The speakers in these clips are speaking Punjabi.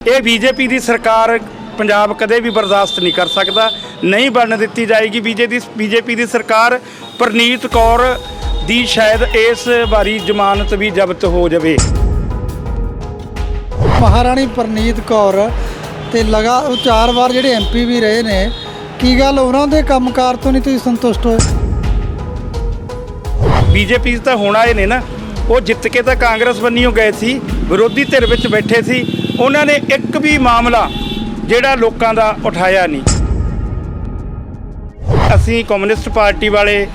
ਇਹ ਬੀਜੇਪੀ ਦੀ ਸਰਕਾਰ ਪੰਜਾਬ ਕਦੇ ਵੀ ਬਰਦਾਸ਼ਤ ਨਹੀਂ ਕਰ ਸਕਦਾ ਨਹੀਂ ਬਣਨ ਦਿੱਤੀ ਜਾਏਗੀ। ਬੀਜੇਪੀ ਬੀਜੇਪੀ ਦੀ ਸਰਕਾਰ ਪ੍ਰਨੀਤ ਕੌਰ ਦੀ ਸ਼ਾਇਦ ਇਸ ਵਾਰੀ ਜ਼ਮਾਨਤ ਵੀ ਜ਼ਬਤ ਹੋ ਜਾਵੇ। ਮਹਾਰਾਣੀ ਪ੍ਰਨੀਤ ਕੌਰ ਤੇ ਲਗਾ ਉਹ ਚਾਰ ਵਾਰ ਜਿਹੜੇ ਐਮਪੀ ਵੀ ਰਹੇ ਨੇ ਕੀ ਗੱਲ ਉਹਨਾਂ ਦੇ ਕੰਮਕਾਰ ਤੋਂ ਨਹੀਂ ਤੁਸੀਂ ਸੰਤੁਸ਼ਟ ਹੋਏ? ਬੀਜੇਪੀ ਤਾਂ ਹੁਣ ਆਏ ਨੇ ਨਾ ਉਹ ਜਿੱਤ ਕੇ ਤਾਂ ਕਾਂਗਰਸ ਬੰਨੀਓ ਗਏ ਸੀ ਵਿਰੋਧੀ ਧਿਰ ਵਿੱਚ ਬੈਠੇ ਸੀ ਉਹਨਾਂ ਨੇ ਇੱਕ ਵੀ ਮਾਮਲਾ ਜਿਹੜਾ ਲੋਕਾਂ ਦਾ ਉਠਾਇਆ ਨਹੀਂ। ਅਸੀਂ ਕਮਿਊਨਿਸਟ ਪਾਰਟੀ ਵਾਲੇ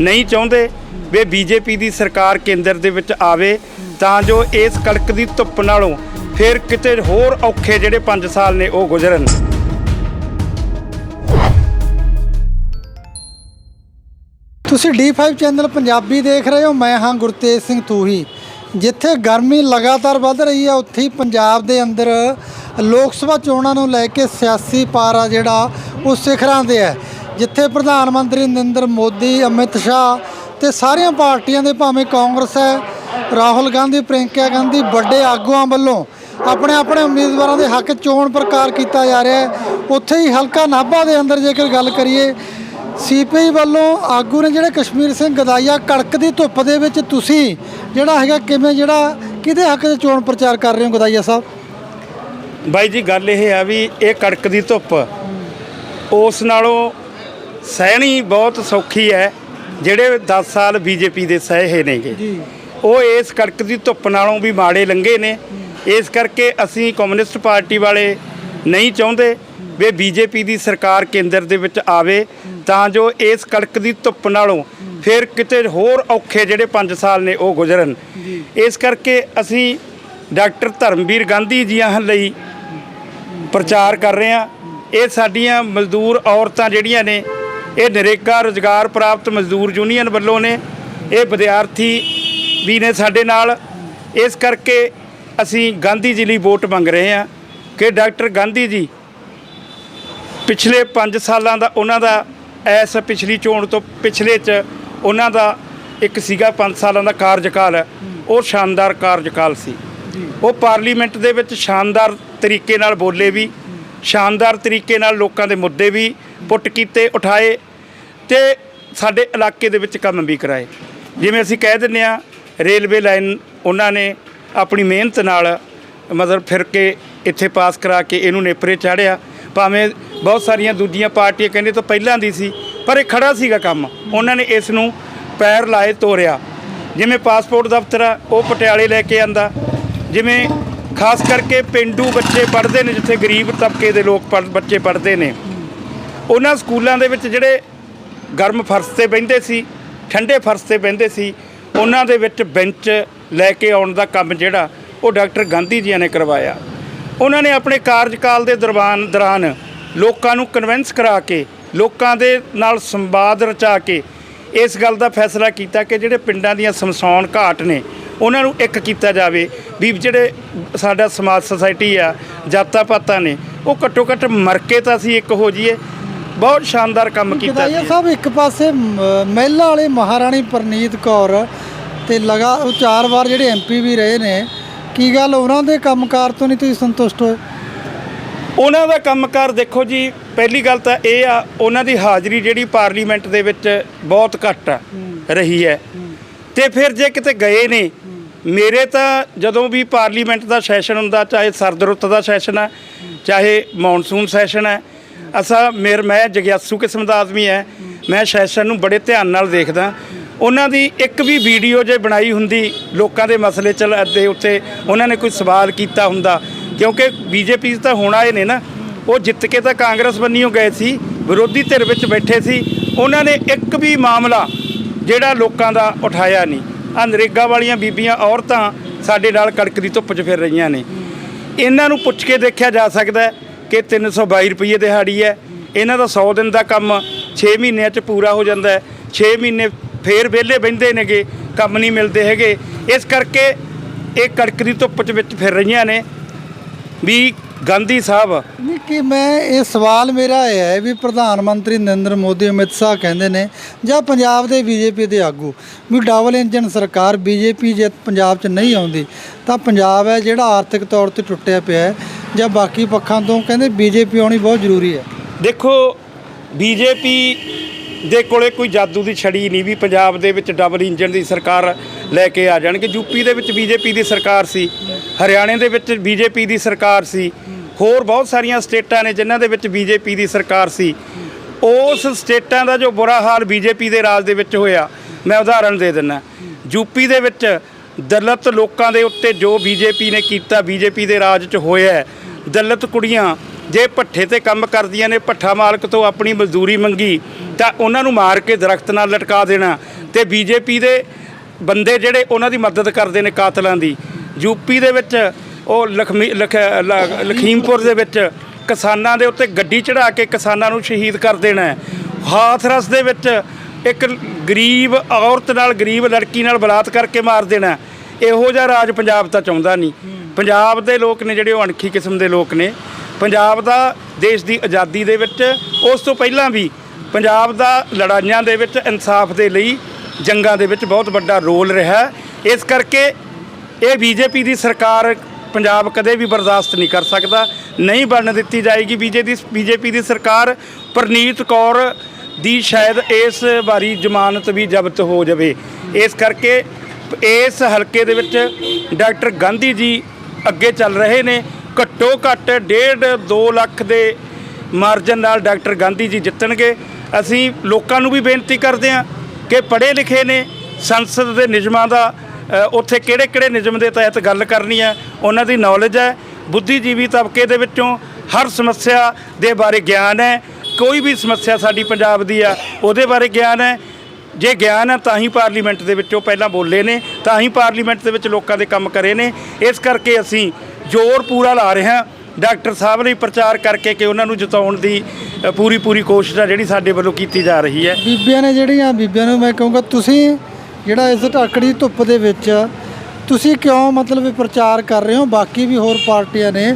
ਨਹੀਂ ਚਾਹੁੰਦੇ ਵੀ ਬੀਜੇਪੀ ਦੀ ਸਰਕਾਰ ਕੇਂਦਰ ਦੇ ਵਿੱਚ ਆਵੇ, ਤਾਂ ਜੋ ਇਸ ਕੜਕ ਦੀ ਧੁੱਪ ਨਾਲੋਂ ਫਿਰ ਕਿਤੇ ਹੋਰ ਔਖੇ ਜਿਹੜੇ 5 ਸਾਲ ਨੇ ਉਹ ਗੁਜ਼ਰਨ। ਤੁਸੀਂ D5 ਚੈਨਲ ਪੰਜਾਬੀ ਦੇਖ ਰਹੇ ਹੋ, ਮੈਂ ਹਾਂ ਗੁਰਤੇਜ ਸਿੰਘ ਤੂਹੀ। ਜਿੱਥੇ ਗਰਮੀ ਲਗਾਤਾਰ ਵੱਧ ਰਹੀ ਹੈ, ਉੱਥੇ ਹੀ ਪੰਜਾਬ ਦੇ ਅੰਦਰ ਲੋਕ ਸਭਾ ਚੋਣਾਂ ਨੂੰ ਲੈ ਕੇ ਸਿਆਸੀ ਪਾਰਾ ਜਿਹੜਾ ਉਹ ਸਿਖਰਾਂ ਤੇ ਹੈ। ਜਿੱਥੇ ਪ੍ਰਧਾਨ ਮੰਤਰੀ ਨਰਿੰਦਰ ਮੋਦੀ, ਅਮਿਤ ਸ਼ਾਹ ਤੇ ਸਾਰੀਆਂ ਪਾਰਟੀਆਂ ਦੇ ਭਾਵੇਂ ਕਾਂਗਰਸ ਹੈ, ਰਾਹੁਲ ਗਾਂਧੀ ਪ੍ਰਿੰਕਾ ਗਾਂਧੀ ਵੱਡੇ ਆਗੂਆਂ ਵੱਲੋਂ ਆਪਣੇ ਆਪਣੇ ਉਮੀਦਵਾਰਾਂ ਦੇ ਹੱਕ ਚੋਣ ਪ੍ਰਕਾਰ ਕੀਤਾ ਜਾ ਰਿਹਾ ਹੈ। ਉੱਥੇ ਹੀ ਹਲਕਾ ਨਾਭਾ ਦੇ ਅੰਦਰ ਜੇਕਰ ਗੱਲ ਕਰੀਏ ਸੀਪੀਆਈ ਵੱਲੋਂ ਆਗੂ ਨੇ ਜਿਹੜੇ ਕਸ਼ਮੀਰ ਸਿੰਘ ਗਦਾਈਆ ਕੜਕ ਦੀ ਧੁੱਪ ਦੇ ਵਿੱਚ ਤੁਸੀਂ ਜਿਹੜਾ ਹੈਗਾ ਕਿਵੇਂ ਜਿਹੜਾ ਕਿਹਦੇ ਹੱਕ 'ਚ ਚੋਣ ਪ੍ਰਚਾਰ ਕਰ ਰਹੇ ਹੋ ਗਦਾਈਆ ਸਾਹਿਬ? ਬਾਈ ਜੀ ਗੱਲ ਇਹ ਆ ਵੀ ਇਹ ਕੜਕ ਦੀ ਧੁੱਪ ਉਸ ਨਾਲੋਂ ਸਹਿਣੀ ਬਹੁਤ ਸੌਖੀ ਹੈ ਜਿਹੜੇ 10 ਸਾਲ ਬੀਜੇਪੀ ਦੇ ਸਹਿ ਨੇਗੇ। ਉਹ ਇਸ ਕੜਕ ਦੀ ਧੁੱਪ ਨਾਲੋਂ ਵੀ ਮਾੜੇ ਲੰਘੇ ਨੇ। ਇਸ ਕਰਕੇ ਅਸੀਂ ਕਮਿਊਨਿਸਟ ਪਾਰਟੀ ਵਾਲੇ ਨਹੀਂ ਚਾਹੁੰਦੇ। ਵੀ ਬੀਜੇਪੀ ਦੀ ਸਰਕਾਰ ਕੇਂਦਰ ਦੇ ਵਿੱਚ ਆਵੇ ਤਾਂ ਜੋ ਇਸ ਕੜਕ ਦੀ ਧੁੱਪ ਨਾਲੋਂ ਫਿਰ ਕਿਤੇ ਹੋਰ ਔਖੇ ਜਿਹੜੇ 5 ਸਾਲ ਨੇ ਉਹ ਗੁਜ਼ਰਨ। ਇਸ ਕਰਕੇ ਅਸੀਂ ਡਾਕਟਰ ਧਰਮਵੀਰ ਗਾਂਧੀ ਜੀਆਂ ਲਈ ਪ੍ਰਚਾਰ ਕਰ ਰਹੇ ਹਾਂ। ਇਹ ਸਾਡੀਆਂ ਮਜ਼ਦੂਰ ਔਰਤਾਂ ਜਿਹੜੀਆਂ ਨੇ ਇਹ ਨਰੇਗਾ ਰੁਜ਼ਗਾਰ ਪ੍ਰਾਪਤ ਮਜ਼ਦੂਰ ਯੂਨੀਅਨ ਵੱਲੋਂ ਨੇ ਇਹ ਵਿਦਿਆਰਥੀ ਵੀ ਨੇ ਸਾਡੇ ਨਾਲ। ਇਸ ਕਰਕੇ ਅਸੀਂ ਗਾਂਧੀ ਜੀ ਲਈ ਵੋਟ ਮੰਗ ਰਹੇ ਹਾਂ ਕਿ ਡਾਕਟਰ ਗਾਂਧੀ ਜੀ ਪਿਛਲੇ 5 ਸਾਲਾਂ ਦਾ ਉਹਨਾਂ ਦਾ ਐਸ ਪਿਛਲੀ ਚੋਣ ਤੋਂ ਪਿਛਲੇ ਚ ਉਹਨਾਂ ਦਾ ਇੱਕ ਸੀਗਾ 5 ਸਾਲਾਂ ਦਾ ਕਾਰਜਕਾਲ ਹੈ ਉਹ ਸ਼ਾਨਦਾਰ ਕਾਰਜਕਾਲ ਸੀ। ਉਹ ਪਾਰਲੀਮੈਂਟ ਦੇ ਵਿੱਚ ਸ਼ਾਨਦਾਰ ਤਰੀਕੇ ਨਾਲ ਬੋਲੇ ਵੀ ਸ਼ਾਨਦਾਰ ਤਰੀਕੇ ਨਾਲ ਲੋਕਾਂ ਦੇ ਮੁੱਦੇ ਵੀ ਪੁੱਟ ਕੀਤੇ ਉਠਾਏ ਤੇ ਸਾਡੇ ਇਲਾਕੇ ਦੇ ਵਿੱਚ ਕੰਮ ਵੀ ਕਰਾਏ। ਜਿਵੇਂ ਅਸੀਂ ਕਹਿ ਦਿੰਦੇ ਆ ਰੇਲਵੇ ਲਾਈਨ ਉਹਨਾਂ ਨੇ ਆਪਣੀ ਮਿਹਨਤ ਨਾਲ ਮਤਲਬ ਫਿਰ ਕੇ ਇੱਥੇ ਪਾਸ ਕਰਾ ਕੇ ਇਹਨੂੰ ਨੇਪਰੇ ਚਾੜਿਆ। ਭਾਵੇਂ ਬਹੁਤ ਸਾਰੀਆਂ ਦੂਜੀਆਂ ਪਾਰਟੀਆਂ ਕਹਿੰਦੇ ਤਾਂ ਪਹਿਲਾਂ ਦੀ ਸੀ, ਪਰ ਇਹ ਖੜਾ ਸੀਗਾ ਕੰਮ। ਉਹਨਾਂ ਨੇ ਇਸ ਨੂੰ ਪੈਰ ਲਾਏ ਤੋਰਿਆ। ਜਿਵੇਂ ਪਾਸਪੋਰਟ ਦਫ਼ਤਰ ਆ, ਉਹ ਪਟਿਆਲੇ ਲੈ ਕੇ ਆਂਦਾ। ਜਿਵੇਂ ਖਾਸ ਕਰਕੇ ਪਿੰਡੂ ਬੱਚੇ ਪੜ੍ਹਦੇ ਨੇ, ਜਿੱਥੇ ਗਰੀਬ ਤਬਕੇ ਦੇ ਲੋਕ ਪੜ੍ਹ- ਬੱਚੇ ਪੜ੍ਹਦੇ ਨੇ। ਉਹਨਾਂ ਸਕੂਲਾਂ ਦੇ ਵਿੱਚ ਜਿਹੜੇ ਗਰਮ ਫਰਸ਼ ਤੇ ਬਹਿੰਦੇ ਸੀ, ਠੰਡੇ ਫਰਸ਼ ਤੇ ਬਹਿੰਦੇ ਸੀ, ਉਹਨਾਂ ਦੇ ਵਿੱਚ ਬੈਂਚ ਲੈ ਕੇ ਆਉਣ ਦਾ ਕੰਮ ਜਿਹੜਾ, ਉਹ ਡਾਕਟਰ ਗਾਂਧੀ ਜੀ ਨੇ ਕਰਵਾਇਆ। ਉਹਨਾਂ ਨੇ ਆਪਣੇ ਕਾਰਜਕਾਲ ਦੇ ਦਰਬਾਨ ਦੌਰਾਨ ਲੋਕਾਂ ਨੂੰ ਕਨਵਿੰਸ ਕਰਾ ਕੇ ਲੋਕਾਂ ਦੇ ਨਾਲ ਸੰਵਾਦ ਰਚਾ ਕੇ ਇਸ ਗੱਲ ਦਾ ਫੈਸਲਾ ਕੀਤਾ ਕਿ ਜਿਹੜੇ ਪਿੰਡਾਂ ਦੀਆਂ ਸਮਸਾਉਣ ਘਾਟ ਨੇ ਉਹਨਾਂ ਨੂੰ ਇੱਕ ਕੀਤਾ ਜਾਵੇ ਵੀ ਜਿਹੜੇ ਸਾਡਾ ਸਮਾਜ ਸੁਸਾਇਟੀ ਆ ਜਾਤਾਂ ਪਾਤਾਂ ਨੇ ਉਹ ਘੱਟੋ ਘੱਟ ਮਰ ਕੇ ਤਾਂ ਅਸੀਂ ਇੱਕ ਹੋ ਜਾਈਏ। ਬਹੁਤ ਸ਼ਾਨਦਾਰ ਕੰਮ ਕੀਤਾ ਜੀ। ਸਾਹਿਬ ਇੱਕ ਪਾਸੇ ਮਹਿਲਾ ਵਾਲੇ ਮਹਾਰਾਣੀ ਪ੍ਰਨੀਤ ਕੌਰ ਤੇ ਲਗਾ ਉਹ ਚਾਰ ਵਾਰ ਜਿਹੜੇ ਐਮਪੀ ਵੀ ਰਹੇ ਨੇ ਕੀ ਗੱਲ ਉਹਨਾਂ ਦੇ ਕੰਮਕਾਰ ਤੋਂ ਨਹੀਂ ਤੁਸੀਂ ਸੰਤੁਸ਼ਟ ਹੋਏ? ਉਹਨਾਂ ਦਾ ਕੰਮਕਾਰ ਦੇਖੋ ਜੀ ਪਹਿਲੀ ਗੱਲ ਤਾਂ ਇਹ ਆ ਉਹਨਾਂ ਦੀ ਹਾਜ਼ਰੀ ਜਿਹੜੀ ਪਾਰਲੀਮੈਂਟ ਦੇ ਵਿੱਚ ਬਹੁਤ ਘੱਟ ਆ ਰਹੀ ਹੈ। ਤੇ ਫਿਰ ਜੇ ਕਿਤੇ ਗਏ ਨੇ ਮੇਰੇ ਤਾਂ ਜਦੋਂ ਵੀ ਪਾਰਲੀਮੈਂਟ ਦਾ ਸੈਸ਼ਨ ਹੁੰਦਾ ਚਾਹੇ ਸਰਦ ਰੁੱਤ ਦਾ ਸੈਸ਼ਨ ਹੈ। ਚਾਹੇ ਮੌਨਸੂਨ ਸੈਸ਼ਨ ਹੈ। ਅਸਾਂ ਮੇਰ ਮੈਂ ਜਗਿਆਸੂ ਕਿਸਮ ਦਾ ਆਦਮੀ ਹੈ। ਮੈਂ ਸੈਸ਼ਨ ਨੂੰ ਬੜੇ ਧਿਆਨ ਨਾਲ ਦੇਖਦਾ। ਉਹਨਾਂ ਦੀ ਇੱਕ ਵੀ ਵੀਡੀਓ ਜੇ ਬਣਾਈ ਹੁੰਦੀ ਲੋਕਾਂ ਦੇ ਮਸਲੇ ਚੱਲ ਦੇ ਉੱਤੇ ਉਹਨਾਂ ਨੇ ਕੋਈ ਸਵਾਲ ਕੀਤਾ ਹੁੰਦਾ ਕਿਉਂਕਿ ਬੀਜੇਪੀ ਤਾਂ ਹੁਣ ਆਏ ਨੇ ਨਾ, ਉਹ ਜਿੱਤ ਕੇ ਤਾਂ ਕਾਂਗਰਸ ਬੰਨੀਓ ਗਏ ਸੀ, ਵਿਰੋਧੀ ਧਿਰ ਵਿੱਚ ਬੈਠੇ ਸੀ, ਉਹਨਾਂ ਨੇ ਇੱਕ ਵੀ ਮਾਮਲਾ ਜਿਹੜਾ ਲੋਕਾਂ ਦਾ ਉਠਾਇਆ ਨਹੀਂ। ਆ ਨਰੇਗਾ ਵਾਲੀਆਂ ਬੀਬੀਆਂ ਔਰਤਾਂ ਸਾਡੇ ਨਾਲ ਕੜਕ ਦੀ ਧੁੱਪ 'ਚ ਫਿਰ ਰਹੀਆਂ ਨੇ। ਇਹਨਾਂ ਨੂੰ ਪੁੱਛ ਕੇ ਦੇਖਿਆ ਜਾ ਸਕਦਾ ਹੈ ਕਿ 322 ਰੁਪਏ ਦਿਹਾੜੀ ਹੈ, ਇਹਨਾਂ ਦਾ 100 ਦਿਨ ਦਾ ਕੰਮ 6 ਮਹੀਨਿਆਂ 'ਚ ਪੂਰਾ ਹੋ ਜਾਂਦਾ ਹੈ 6 ਮਹੀਨੇ ਫੇਰ ਵਿਹਲੇ ਬਹਿੰਦੇ ਨੇਗੇ, ਕੰਮ ਨਹੀਂ ਮਿਲਦੇ ਹੈਗੇ। ਇਸ ਕਰਕੇ ਇਹ ਕੜਕ ਦੀ ਧੁੱਪ 'ਚ ਵਿੱਚ ਫਿਰ ਰਹੀਆਂ ਨੇ। ਵੀ ਗਾਂਧੀ ਸਾਹਿਬ। ਨਹੀਂ ਕਿ ਮੈਂ ਇਹ ਸਵਾਲ ਮੇਰਾ ਇਹ ਹੈ ਵੀ ਪ੍ਰਧਾਨ ਮੰਤਰੀ ਨਰਿੰਦਰ ਮੋਦੀ ਅਮਿਤ ਸ਼ਾਹ ਕਹਿੰਦੇ ਨੇ ਜਾਂ ਪੰਜਾਬ ਦੇ ਬੀਜੇਪੀ ਦੇ ਆਗੂ ਵੀ ਡਬਲ ਇੰਜਨ ਸਰਕਾਰ ਬੀਜੇਪੀ ਜੇ ਪੰਜਾਬ 'ਚ ਨਹੀਂ ਆਉਂਦੀ ਤਾਂ ਪੰਜਾਬ ਹੈ ਜਿਹੜਾ ਆਰਥਿਕ ਤੌਰ ਤੇ ਟੁੱਟਿਆ ਪਿਆ ਹੈ ਜਾਂ ਬਾਕੀ ਪੱਖਾਂ ਤੋਂ ਕਹਿੰਦੇ ਬੀਜੇਪੀ ਆਉਣੀ ਬਹੁਤ ਜ਼ਰੂਰੀ ਹੈ। ਦੇਖੋ ਬੀਜੇਪੀ ਦੇ ਕੋਲੇ ਕੋਈ ਜਾਦੂ ਦੀ ਛੜੀ ਨਹੀਂ ਵੀ ਪੰਜਾਬ ਦੇ ਵਿੱਚ ਡਬਲ ਇੰਜਨ ਦੀ ਸਰਕਾਰ ਲੈ ਕੇ ਆ ਜਾਣਗੇ ਯੂਪੀ ਦੇ ਵਿੱਚ ਬੀਜੇਪੀ ਦੀ ਸਰਕਾਰ ਸੀ, ਹਰਿਆਣੇ ਦੇ ਵਿੱਚ ਬੀਜੇਪੀ ਦੀ ਸਰਕਾਰ ਸੀ, ਹੋਰ ਬਹੁਤ ਸਾਰੀਆਂ ਸਟੇਟਾਂ ਨੇ ਜਿਨ੍ਹਾਂ ਦੇ ਵਿੱਚ ਬੀਜੇਪੀ ਦੀ ਸਰਕਾਰ ਸੀ। ਉਸ ਸਟੇਟਾਂ ਦਾ ਜੋ ਬੁਰਾ ਹਾਲ ਬੀਜੇਪੀ ਦੇ ਰਾਜ ਦੇ ਵਿੱਚ ਹੋਇਆ, ਮੈਂ ਉਦਾਹਰਣ ਦੇ ਦਿੰਦਾ। ਯੂਪੀ ਦੇ ਵਿੱਚ ਦਲਿਤ ਲੋਕਾਂ ਦੇ ਉੱਤੇ ਜੋ ਬੀਜੇਪੀ ਨੇ ਕੀਤਾ, ਬੀਜੇਪੀ ਦੇ ਰਾਜ 'ਚ ਹੋਇਆ ਦਲਿਤ ਕੁੜੀਆਂ ਜੇ ਭੱਠੇ ਤੇ ਕੰਮ ਕਰਦੀਆਂ ਨੇ, ਭੱਠਾ ਮਾਲਕ ਤੋਂ ਆਪਣੀ ਮਜ਼ਦੂਰੀ ਮੰਗੀ, ਤਾਂ ਉਹਨਾਂ ਨੂੰ ਮਾਰ ਕੇ ਦਰਖਤ ਨਾਲ ਲਟਕਾ ਦੇਣਾ ਤੇ ਬੀਜੇਪੀ ਦੇ ਬੰਦੇ ਜਿਹੜੇ ਉਹਨਾਂ ਦੀ ਮਦਦ ਕਰਦੇ ਨੇ ਕਾਤਲਾਂ ਦੀ ਯੂਪੀ ਦੇ ਵਿੱਚ ਉਹ ਲਖਮੀ, ਲਖ ਲਖੀਮਪੁਰ ਦੇ ਵਿੱਚ ਕਿਸਾਨਾਂ ਦੇ ਉੱਤੇ ਗੱਡੀ ਚੜਾ ਕੇ ਕਿਸਾਨਾਂ ਨੂੰ ਸ਼ਹੀਦ ਕਰ ਦੇਣਾ ਹੈ। ਹਾਥਰਸ ਦੇ ਵਿੱਚ ਇੱਕ ਗਰੀਬ ਔਰਤ ਨਾਲ, ਗਰੀਬ ਲੜਕੀ ਨਾਲ ਬਲਾਤ ਕਰਕੇ ਮਾਰ ਦੇਣਾ ਇਹੋ ਜਿਹਾ ਰਾਜ ਪੰਜਾਬ ਤਾਂ ਚਾਹੁੰਦਾ ਨਹੀਂ। ਪੰਜਾਬ ਦੇ ਲੋਕ ਨੇ ਜਿਹੜੇ ਉਹ ਅਣਖੀ ਕਿਸਮ ਦੇ ਲੋਕ ਨੇ। ਪੰਜਾਬ ਦਾ ਦੇਸ਼ ਦੀ ਆਜ਼ਾਦੀ ਦੇ ਵਿੱਚ, ਉਸ ਤੋਂ ਪਹਿਲਾਂ ਵੀ ਪੰਜਾਬ ਦਾ ਲੜਾਈਆਂ ਦੇ ਵਿੱਚ ਇਨਸਾਫ ਦੇ ਲਈ ਜੰਗਾਂ ਦੇ ਵਿੱਚ ਬਹੁਤ ਵੱਡਾ ਰੋਲ ਰਿਹਾ ਇਸ ਕਰਕੇ ਇਹ ਬੀਜੇਪੀ ਦੀ ਸਰਕਾਰ ਪੰਜਾਬ ਕਦੇ ਵੀ ਬਰਦਾਸ਼ਤ ਨਹੀਂ ਕਰ ਸਕਦਾ। ਨਹੀਂ ਬਣਨ ਦਿੱਤੀ ਜਾਏਗੀ ਬੀਜੇਪੀ ਦੀ ਬੀਜੇਪੀ ਦੀ ਸਰਕਾਰ। ਪ੍ਰਨੀਤ ਕੌਰ ਦੀ ਸ਼ਾਇਦ ਇਸ ਵਾਰੀ ਜ਼ਮਾਨਤ ਵੀ ਜ਼ਬਤ ਹੋ ਜਾਵੇ। ਇਸ ਕਰਕੇ ਇਸ ਹਲਕੇ ਦੇ ਵਿੱਚ ਡਾਕਟਰ ਗਾਂਧੀ ਜੀ ਅੱਗੇ ਚੱਲ ਰਹੇ ਨੇ। ਘੱਟੋ ਘੱਟ 1.5 2 ਲੱਖ ਦੇ ਮਾਰਜਨ ਨਾਲ ਡਾਕਟਰ ਗਾਂਧੀ ਜੀ ਜਿੱਤਣਗੇ। ਅਸੀਂ ਲੋਕਾਂ ਨੂੰ ਵੀ ਬੇਨਤੀ ਕਰਦੇ ਹਾਂ ਕਿ ਪੜ੍ਹੇ ਲਿਖੇ ਨੇ, ਸੰਸਦ ਦੇ ਨਿਯਮਾਂ ਦਾ ਉੱਥੇ ਕਿਹੜੇ ਕਿਹੜੇ ਨਿਯਮ ਦੇ ਤਹਿਤ ਗੱਲ ਕਰਨੀ ਹੈ, ਉਹਨਾਂ ਦੀ ਨੌਲੇਜ ਹੈ। ਬੁੱਧੀਜੀਵੀ ਤਬਕੇ ਦੇ ਵਿੱਚੋਂ ਹਰ ਸਮੱਸਿਆ ਦੇ ਬਾਰੇ ਗਿਆਨ ਹੈ। ਕੋਈ ਵੀ ਸਮੱਸਿਆ ਸਾਡੀ ਪੰਜਾਬ ਦੀ ਆ ਉਹਦੇ ਬਾਰੇ ਗਿਆਨ ਹੈ। ਜੇ ਗਿਆਨ ਹੈ ਤਾਂ ਹੀ ਪਾਰਲੀਮੈਂਟ ਦੇ ਵਿੱਚੋਂ ਪਹਿਲਾਂ ਬੋਲੇ ਨੇ, ਤਾਂ ਹੀ ਪਾਰਲੀਮੈਂਟ ਦੇ ਵਿੱਚ ਲੋਕਾਂ ਦੇ ਕੰਮ ਕਰੇ ਨੇ। ਇਸ ਕਰਕੇ ਅਸੀਂ ਜ਼ੋਰ ਪੂਰਾ ਲਾ ਰਹੇ ਹਾਂ। ਡਾਕਟਰ ਸਾਹਿਬ ਲਈ ਪ੍ਰਚਾਰ ਕਰਕੇ ਕਿ ਉਹਨਾਂ ਨੂੰ ਜਿਤਾਉਣ ਦੀ ਪੂਰੀ ਪੂਰੀ ਕੋਸ਼ਿਸ਼ ਆ ਜਿਹੜੀ ਸਾਡੇ ਵੱਲੋਂ ਕੀਤੀ ਜਾ ਰਹੀ ਹੈ। ਬੀਬੀਆਂ ਨੇ ਜਿਹੜੀਆਂ, ਬੀਬੀਆਂ ਨੂੰ ਮੈਂ ਕਹੂੰਗਾ, ਤੁਸੀਂ ਜਿਹੜਾ ਇਸ ਟਾਕੜੀ ਧੁੱਪ ਦੇ ਵਿੱਚ, ਤੁਸੀਂ ਕਿਉਂ ਮਤਲਬ ਪ੍ਰਚਾਰ ਕਰ ਰਹੇ ਹੋ? ਬਾਕੀ ਵੀ ਹੋਰ ਪਾਰਟੀਆਂ ਨੇ,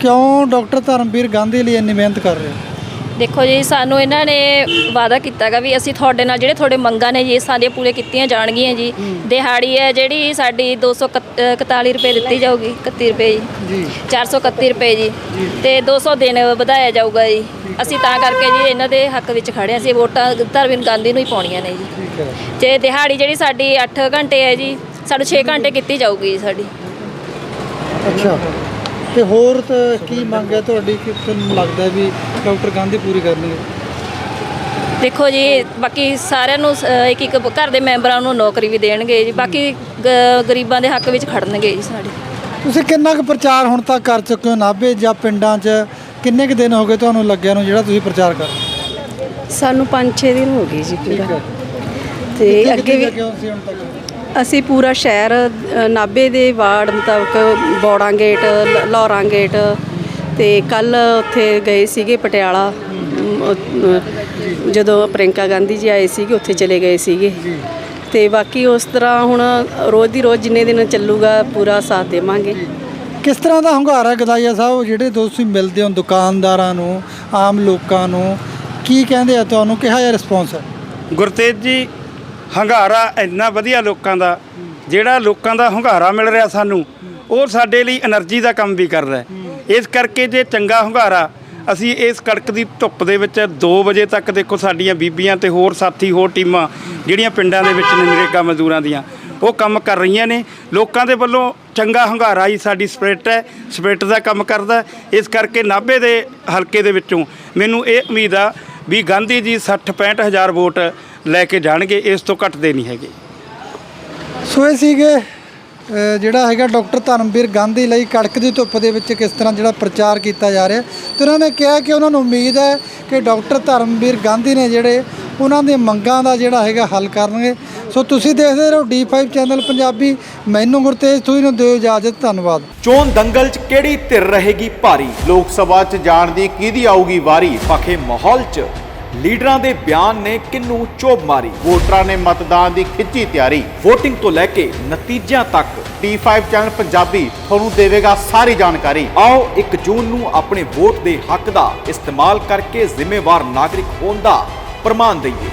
ਕਿਉਂ ਡਾਕਟਰ ਧਰਮਵੀਰ ਗਾਂਧੀ ਲਈ ਇੰਨੀ ਮਿਹਨਤ ਕਰ ਰਹੇ ਹੋ? ਦੇਖੋ ਜੀ ਸਾਨੂੰ ਇਹਨਾਂ ਨੇ ਵਾਅਦਾ ਕੀਤਾਗਾ ਵੀ ਅਸੀਂ ਤੁਹਾਡੇ ਨਾਲ ਜਿਹੜੇ ਤੁਹਾਡੇ ਮੰਗਾਂ ਨੇ ਜੀ ਇਹ ਸਾਡੀਆਂ ਪੂਰੇ ਕੀਤੀਆਂ ਜਾਣਗੀਆਂ ਜੀ। ਦਿਹਾੜੀ ਹੈ ਜਿਹੜੀ ਸਾਡੀ 241 ਰੁਪਏ ਦਿੱਤੀ ਜਾਊਗੀ 31 ਰੁਪਏ ਜੀ। ਜੀ। 431 ਰੁਪਏ ਜੀ। ਤੇ 200 ਦਿਨ ਵਧਾਇਆ ਜਾਊਗਾ ਜੀ। ਅਸੀਂ ਤਾਂ ਕਰਕੇ ਜੀ ਇਹਨਾਂ ਦੇ ਹੱਕ ਵਿੱਚ ਖੜੇ ਅਸੀਂ ਵੋਟਾਂ ਧਰਮਵੀਰ ਗਾਂਧੀ ਨੂੰ ਹੀ ਪਾਉਣੀਆਂ ਨੇ ਜੀ। ਤੇ ਦਿਹਾੜੀ ਜਿਹੜੀ ਸਾਡੀ 8 ਘੰਟੇ ਹੈ ਜੀ ਸਾਨੂੰ 6 ਘੰਟੇ ਕੀਤੀ ਜਾਊਗੀ ਜੀ ਸਾਡੀ। ਅੱਛਾ। ਤੇ ਹੋਰ ਤਾਂ ਕੀ ਮੰਗ ਹੈ ਤੁਹਾਡੀ? ਕਿ ਤੁਹਾਨੂੰ ਲੱਗਦਾ ਵੀ ਡਾਕਟਰ ਗਾਂਧੀ ਪੂਰੀ ਕਰਨੀ ਹੈ ਦੇਖੋ ਜੀ ਬਾਕੀ ਸਾਰਿਆਂ ਨੂੰ ਇੱਕ ਇੱਕ ਘਰ ਦੇ ਮੈਂਬਰਾਂ ਨੂੰ ਨੌਕਰੀ ਵੀ ਦੇਣਗੇ ਜੀ। ਬਾਕੀ ਗ- ਗਰੀਬਾਂ ਦੇ ਹੱਕ ਵਿੱਚ ਖੜਨਗੇ ਜੀ ਸਾਡੇ ਤੁਸੀਂ ਕਿੰਨਾ ਕੁ ਪ੍ਰਚਾਰ ਹੁਣ ਤੱਕ ਕਰ ਚੁੱਕੇ ਹੋ? ਨਾਭੇ ਜਾਂ ਪਿੰਡਾਂ 'ਚ ਕਿੰਨੇ ਕੁ ਦਿਨ ਹੋ ਗਏ ਤੁਹਾਨੂੰ ਲੱਗਿਆ ਨੂੰ ਜਿਹੜਾ ਤੁਸੀਂ ਪ੍ਰਚਾਰ ਕਰ ਰਹੇ ਹੋ? ਸਾਨੂੰ 5-6 ਦਿਨ ਹੋ ਗਏ ਜੀ ਪੂਰਾ। ਤੇ ਕਿੱਥੇ ਅੱਗੇ ਵੀ ਹੁਣ ਤੱਕ? ਅਸੀਂ ਪੂਰਾ ਸ਼ਹਿਰ ਨਾਭੇ ਦੇ ਵਾਰਡ ਮੁਤਾਬਕ ਬੌੜਾਂ ਗੇਟ ਲ- ਲੌਰਾਂ ਗੇਟ ਤੇ ਕੱਲ ਉੱਥੇ ਗਏ ਸੀਗੇ ਪਟਿਆਲਾ। ਜਦੋਂ ਪ੍ਰਿੰਕਾ ਗਾਂਧੀ ਜੀ ਆਏ ਸੀਗੇ ਉੱਥੇ ਚਲੇ ਗਏ ਸੀਗੇ। ਤੇ ਬਾਕੀ ਉਸ ਤਰ੍ਹਾਂ ਹੁਣ ਰੋਜ਼ ਦੀ ਰੋਜ਼ ਜਿੰਨੇ ਦਿਨ ਚੱਲੂਗਾ ਪੂਰਾ ਸਾਥ ਦੇਵਾਂਗੇ। ਕਿਸ ਤਰ੍ਹਾਂ ਦਾ ਹੰਗਾਰਾ ਹੈ ਗਦਾਈਆ ਸਾਹਿਬ ਜਿਹੜੇ ਤੁਸੀਂ ਮਿਲਦੇ ਹੋ ਦੁਕਾਨਦਾਰਾਂ ਨੂੰ ਆਮ ਲੋਕਾਂ ਨੂੰ ਕੀ ਕਹਿੰਦੇ ਆ ਤੁਹਾਨੂੰ ਕਿਹਾ ਜਿਹਾ ਰਿਸਪੌਂਸ ਹੈ? ਗੁਰਤੇਜ ਜੀ ਹੰਗਾਰਾ ਇੰਨਾ ਵਧੀਆ ਲੋਕਾਂ ਦਾ, ਜਿਹੜਾ ਲੋਕਾਂ ਦਾ ਹੰਗਾਰਾ ਮਿਲ ਰਿਹਾ ਸਾਨੂੰ, ਉਹ ਸਾਡੇ ਲਈ એનર્ਜੀ ਦਾ ਕੰਮ ਵੀ ਕਰਦਾ ਹੈ। ਇਸ ਕਰਕੇ ਜੇ ਚੰਗਾ ਹੰਗਾਰਾ, ਅਸੀਂ ਇਸ ਕੜਕ ਦੀ ਧੁੱਪ ਦੇ ਵਿੱਚ 2 ਵਜੇ ਤੱਕ ਦੇਖੋ ਸਾਡੀਆਂ ਬੀਬੀਆਂ ਤੇ ਹੋਰ ਸਾਥੀ, ਹੋਰ ਟੀਮਾਂ ਜਿਹੜੀਆਂ ਪਿੰਡਾਂ ਦੇ ਵਿੱਚ ਨੇ, ਨਰੇਗਾ ਮਜ਼ਦੂਰਾਂ ਦੀਆਂ, ਉਹ ਕੰਮ ਕਰ ਰਹੀਆਂ ਨੇ। ਲੋਕਾਂ ਦੇ ਵੱਲੋਂ ਚੰਗਾ ਹੰਗਾਰਾ ਹੀ ਸਾਡੀ ਸਪਿਰਿਟ ਹੈ, ਸਪਿਰਿਟ ਦਾ ਕੰਮ ਕਰਦਾ ਇਸ ਕਰਕੇ ਨਾਭੇ ਦੇ ਹਲਕੇ ਦੇ ਵਿੱਚੋਂ ਮੈਨੂੰ ਇਹ ਉਮੀਦ ਆ ਵੀ ਗਾਂਧੀ ਜੀ 60 65 ਹਜ਼ਾਰ ਵੋਟ ਲੈ ਕੇ ਜਾਣਗੇ, ਇਸ ਤੋਂ ਘੱਟਦੇ ਨਹੀਂ ਹੈਗੇ। ਸੋ ਇਹ ਸੀਗੇ ਜਿਹੜਾ ਹੈਗਾ ਡਾਕਟਰ ਧਰਮਵੀਰ ਗਾਂਧੀ ਲਈ ਕੜਕ ਦੀ ਧੁੱਪ ਦੇ ਵਿੱਚ ਕਿਸ ਤਰ੍ਹਾਂ ਜਿਹੜਾ ਪ੍ਰਚਾਰ ਕੀਤਾ ਜਾ ਰਿਹਾ। ਤੇ ਉਹਨਾਂ ਨੇ ਕਿਹਾ ਕਿ ਉਹਨਾਂ ਨੂੰ ਉਮੀਦ ਹੈ ਕਿ ਡਾਕਟਰ ਧਰਮਵੀਰ ਗਾਂਧੀ ਨੇ ਜਿਹੜੇ ਉਹਨਾਂ ਦੀਆਂ ਮੰਗਾਂ ਦਾ ਜਿਹੜਾ ਹੈਗਾ ਹੱਲ ਕਰਨਗੇ। ਸੋ ਤੁਸੀਂ ਦੇਖਦੇ ਰਹੋ D5 ਚੈਨਲ ਪੰਜਾਬੀ। ਮੈਨੂੰ ਗੁਰਤੇਜ ਤੁਸੀਂ ਨੂੰ ਦਿਓ ਇਜਾਜ਼ਤ, ਧੰਨਵਾਦ। ਚੋਣ ਦੰਗਲ 'ਚ ਕਿਹੜੀ ਧਿਰ ਰਹੇਗੀ ਭਾਰੀ? ਲੋਕ ਸਭਾ 'ਚ ਜਾਣ ਦੀ ਕਿਹਦੀ ਆਊਗੀ ਵਾਰੀ? ਪਖੇ ਮਾਹੌਲ 'ਚ ਲੀਡਰਾਂ ਦੇ ਬਿਆਨ ਨੇ ਕਿੰਨੂੰ ਚੋਬ ਮਾਰੀ? ਵੋਟਰਾਂ ਨੇ ਮਤਦਾਨ ਦੀ ਖਿੱਚੀ ਤਿਆਰੀ। VOTING ਤੋਂ ਲੈ ਕੇ ਨਤੀਜਿਆਂ ਤੱਕ T5 ਚੈਨਲ ਪੰਜਾਬੀ ਤੁਹਾਨੂੰ ਦੇਵੇਗਾ ਸਾਰੀ ਜਾਣਕਾਰੀ। ਆਓ 1 ਜੂਨ ਨੂੰ ਆਪਣੇ ਵੋਟ ਦੇ ਹੱਕ ਦਾ ਇਸਤੇਮਾਲ ਕਰਕੇ ਜ਼ਿੰਮੇਵਾਰ ਨਾਗਰਿਕ ਹੋਣ ਦਾ ਪ੍ਰਮਾਣ ਦਈਏ।